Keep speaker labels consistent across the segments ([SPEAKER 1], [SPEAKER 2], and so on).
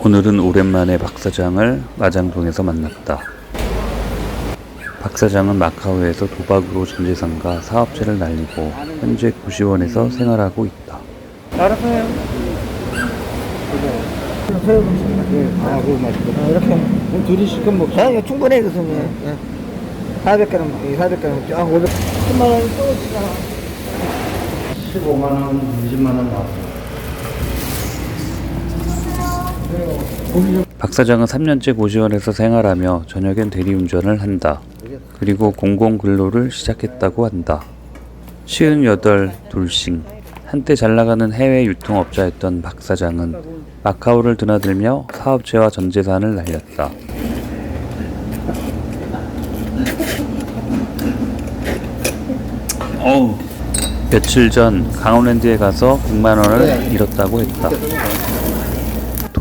[SPEAKER 1] 오늘은 오랜만에 박 사장을 마장동에서 만났다. 박 사장은 마카오에서 도박으로 전 재산과 사업체를 날리고 현재 고시원에서 생활하고 있다.
[SPEAKER 2] 알아서 해요. 새우 아, 그거 맛있고. 이렇게 하면 둘이 실컷 먹자. 아, 이거 충분해, 그. 예. 400g, 400g, 아, 500. 10만 원이 또 지나.
[SPEAKER 3] 15만 원, 20만 원 나왔어.
[SPEAKER 1] 박 사장은 3년째 고시원에서 생활하며 저녁엔 대리운전을 한다. 그리고 공공 근로를 시작했다고 한다. 58 돌싱. 한때 잘 나가는 해외 유통업자였던 박 사장은 마카오를 드나들며 사업체와 전 재산을 날렸다. 며칠 전 강원랜드에 가서 100만 원을 잃었다고 했다.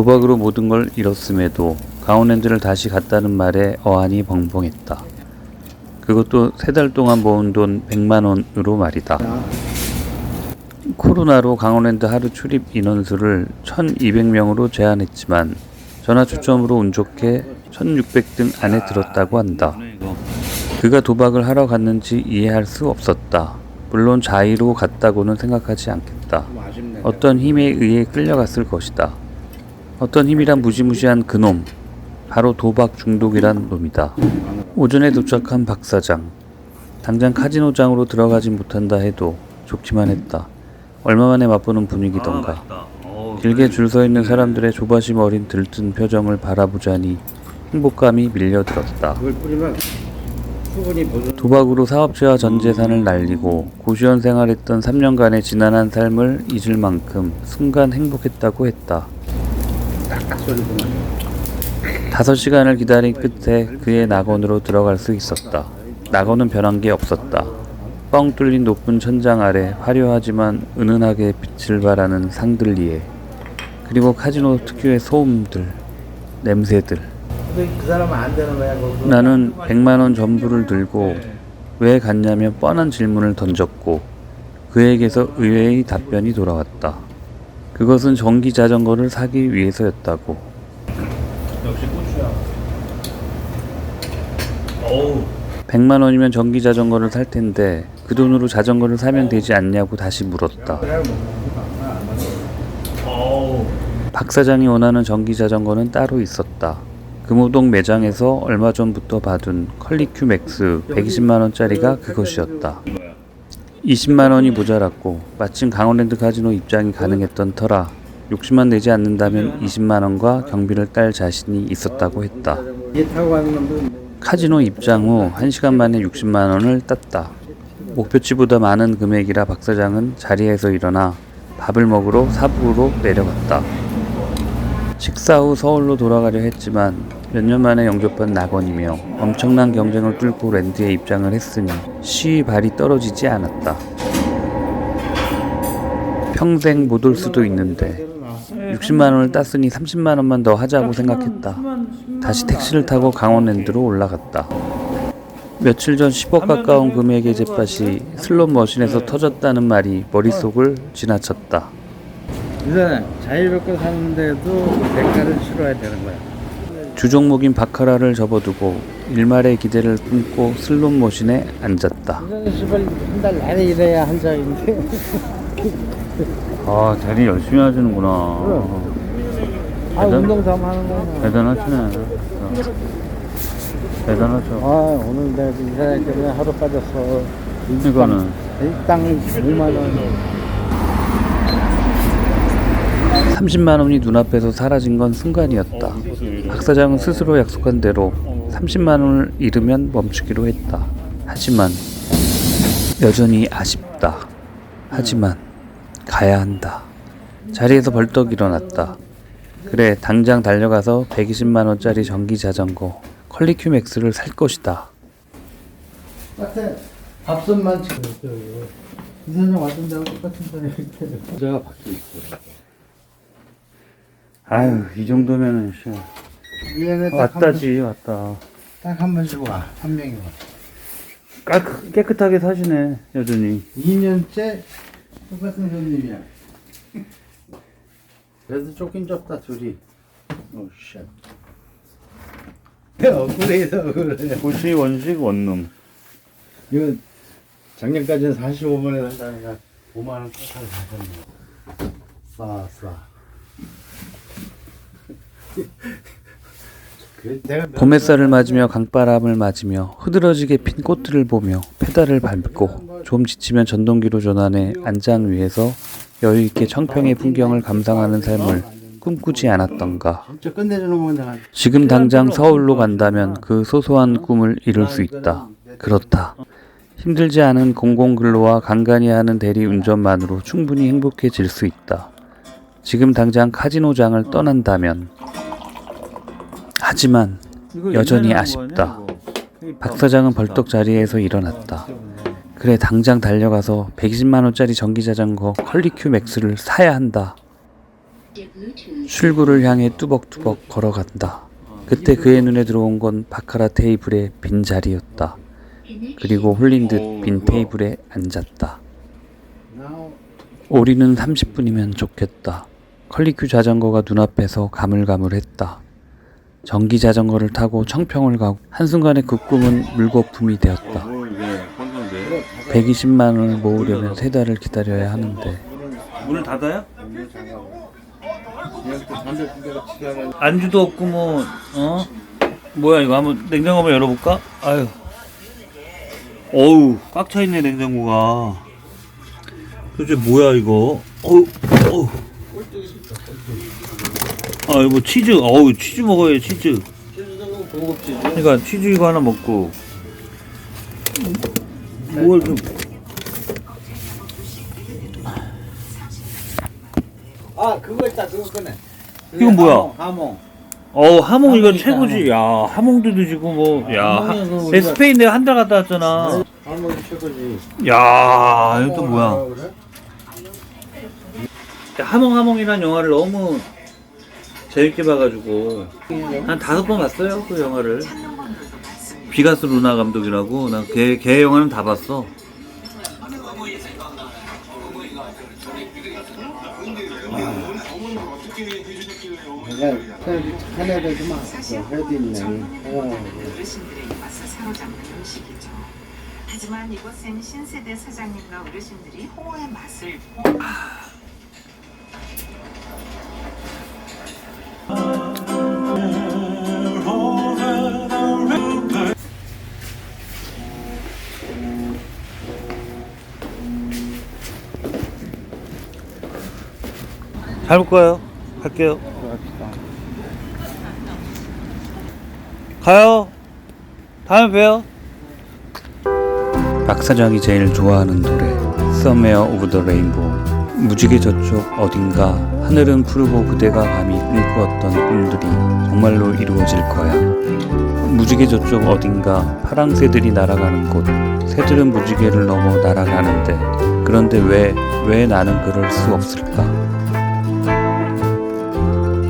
[SPEAKER 1] 도박으로 모든 걸 잃었음에도 강원랜드를 다시 갔다는 말에 어안이 벙벙했다. 그것도 세 달 동안 모은 돈 100만 원으로 말이다. 코로나로 강원랜드 하루 출입 인원수를 1200명으로 제한했지만 전화 추첨으로 운 좋게 1600등 안에 들었다고 한다. 그가 도박을 하러 갔는지 이해할 수 없었다. 물론 자의로 갔다고는 생각하지 않겠다. 어떤 힘에 의해 끌려갔을 것이다. 어떤 힘이란 무시무시한 그놈 바로 도박 중독이란 놈이다. 오전에 도착한 박 사장. 당장 카지노장으로 들어가지 못한다 해도 좋기만 했다. 얼마 만에 맛보는 분위기던가. 길게 줄 서 있는 사람들의 조바심 어린 들뜬 표정을 바라보자니 행복감이 밀려들었다. 도박으로 사업체와 전 재산을 날리고 고시원 생활했던 3년간의 지난한 삶을 잊을 만큼 순간 행복했다고 했다. 다섯 시간을 기다린 끝에 그의 낙원으로 들어갈 수 있었다. 낙원은 변한 게 없었다. 뻥 뚫린 높은 천장 아래 화려하지만 은은하게 빛을 발하는 상들리에 그리고 카지노 특유의 소음들, 냄새들. 나는 100만 원 전부를 들고 왜 갔냐며 뻔한 질문을 던졌고 그에게서 의외의 답변이 돌아왔다. 그것은 전기 자전거를 사기 위해서였다고.
[SPEAKER 3] 역시 고추야. 어우.
[SPEAKER 1] 100만 원이면 전기 자전거를 살 텐데 그 돈으로 자전거를 사면 되지 않냐고 다시 물었다.
[SPEAKER 3] 어우.
[SPEAKER 1] 박 사장이 원하는 전기 자전거는 따로 있었다. 금호동 매장에서 얼마 전부터 받은 컬리큐 맥스 120만 원짜리가 그것이었다. 20만 원이 모자랐고 마침 강원랜드 카지노 입장이 가능했던 터라 욕심만 내지 않는다면 20만 원과 경비를 딸 자신이 있었다고 했다. 카지노 입장 후 1시간 만에 60만 원을 땄다. 목표치보다 많은 금액이라 박 사장은 자리에서 일어나 밥을 먹으러 사북으로 내려갔다. 식사 후 서울로 돌아가려 했지만 몇 년 만에 영접한 낙원이며 엄청난 경쟁을 뚫고 랜드에 입장을 했으니 시위 발이 떨어지지 않았다. 평생 못 올 수도 있는데 60만 원을 땄으니 30만 원만 더 하자고 생각했다. 다시 택시를 타고 강원랜드로 올라갔다. 며칠 전 10억 가까운 금액의 jet팟이 슬롯 머신에서 터졌다는 말이 머릿속을 지나쳤다.
[SPEAKER 3] 이 사람 자유롭게 사는데도 대가를 치러야 되는 거야.
[SPEAKER 1] 주종목인 바카라를 접어두고 일말의 기대를 품고 슬롯 머신에 앉았다.
[SPEAKER 3] 한달 내내 일해야 한 자인데.
[SPEAKER 1] 아, 대리 열심히 하시는구나.
[SPEAKER 3] 아
[SPEAKER 1] 대단-
[SPEAKER 3] 운동 좀 하는 거야.
[SPEAKER 1] 대단하시네. 대단하죠.
[SPEAKER 3] 아 오늘 내가 이 사람 때문에 하루 빠졌어.
[SPEAKER 1] 이거는
[SPEAKER 3] 일당 5만 원.
[SPEAKER 1] 30만 원이 눈앞에서 사라진 건 순간이었다. 박 사장은 스스로 약속한 대로 30만 원을 잃으면 멈추기로 했다. 하지만 여전히 아쉽다. 하지만 가야 한다. 자리에서 벌떡 일어났다. 그래, 당장 달려가서 120만 원짜리 전기 자전거 컬리큐 맥스를 살 것이다.
[SPEAKER 3] 밥솥만 지금 이 사람 왔던 데하고 똑같은 사람이 이렇게. 제가 밖에 있고.
[SPEAKER 1] 아유, 이 정도면은 씨,
[SPEAKER 3] 1년에
[SPEAKER 1] 왔다지, 왔다.
[SPEAKER 3] 딱 한 번씩 와. 한 명이 와.
[SPEAKER 1] 깔- 깨끗하게 사시네, 여전히.
[SPEAKER 3] 2년째 똑같은 손님이야. 그래도 쫓긴 좁다 둘이. 오 쉣. 억울해서 그래.
[SPEAKER 1] 고시 원식 원룸.
[SPEAKER 3] 이거 작년까지는 45만 원 한다니까 5만 원 깎아서 샀네. 싸 싸.
[SPEAKER 1] 봄햇살을 맞으며 강바람을 맞으며 흐드러지게 핀 꽃들을 보며 페달을 밟고 좀 지치면 전동기로 전환해 안장 위에서 여유 있게 청평의 풍경을 감상하는 삶을 꿈꾸지 않았던가. 지금 당장 서울로 간다면 그 소소한 꿈을 이룰 수 있다. 그렇다. 힘들지 않은 공공근로와 간간히 하는 대리 운전만으로 충분히 행복해질 수 있다. 지금 당장 카지노장을 떠난다면 하지만 여전히 아쉽다. 박 사장은 벌떡 자리에서 일어났다. 그래 당장 달려가서 120만 원짜리 전기 자전거 컬리큐 맥스를 사야 한다. 출구를 향해 뚜벅뚜벅 걸어간다. 그때 그의 눈에 들어온 건 바카라 테이블의 빈 자리였다. 그리고 홀린 듯 빈 테이블에 앉았다. 우리는 30분이면 좋겠다. 컬리큐 자전거가 눈앞에서 가물가물했다. 전기 자전거를 타고 청평을 가고 한순간에 그 꿈은 물거품이 되었다. 120만 원을 모으려면 세 달을 기다려야 하는데 문을 닫아요? 안주도 없고 뭐 어? 뭐야 이거 한번 냉장고 한번 열어볼까? 아유 어우 꽉 차있네 냉장고가 도대체 뭐야 이거 어우 어우 아 이거 치즈. 어우 치즈 먹어요 치즈. 그러니까 치즈 이거 하나 먹고. 뭘 좀.
[SPEAKER 2] 아 그거 있다 그거 꺼내.
[SPEAKER 1] 이건 뭐야?
[SPEAKER 2] 하몽
[SPEAKER 1] 어우 하몽
[SPEAKER 2] 하몽이
[SPEAKER 1] 최고지. 야 하몽도 드시고 뭐야
[SPEAKER 2] 하몽은 그 우리가-
[SPEAKER 1] 스페인 내가 한 달 갔다 왔잖아.
[SPEAKER 3] 아무리 최고지.
[SPEAKER 1] 야 이거 또 뭐야?
[SPEAKER 3] 그래?
[SPEAKER 1] 하몽 하몽이란 영화를 너무 재밌게 봐가지고. 한 다섯 번 봤어요 그 영화를. 비가스 루나 감독이라고. 난걔 걔 영화는 다 봤어.
[SPEAKER 3] 있네.
[SPEAKER 4] 하지만 이곳엔 신세대 사장님과 어르신들이 홍어의 맛을
[SPEAKER 1] 잘 볼까요? 갈게요. 가요. 다음에 봬요. 박 사장이 제일 좋아하는 노래 Somewhere Over the Rainbow. 무지개 저쪽 어딘가 하늘은 푸르고 그대가 감히 꿈꾸었던 꿈들이 정말로 이루어질 거야. 무지개 저쪽 어딘가 파랑 새들이 날아가는 곳. 새들은 무지개를 넘어 날아가는데 그런데 왜 왜 나는 그럴 수 없을까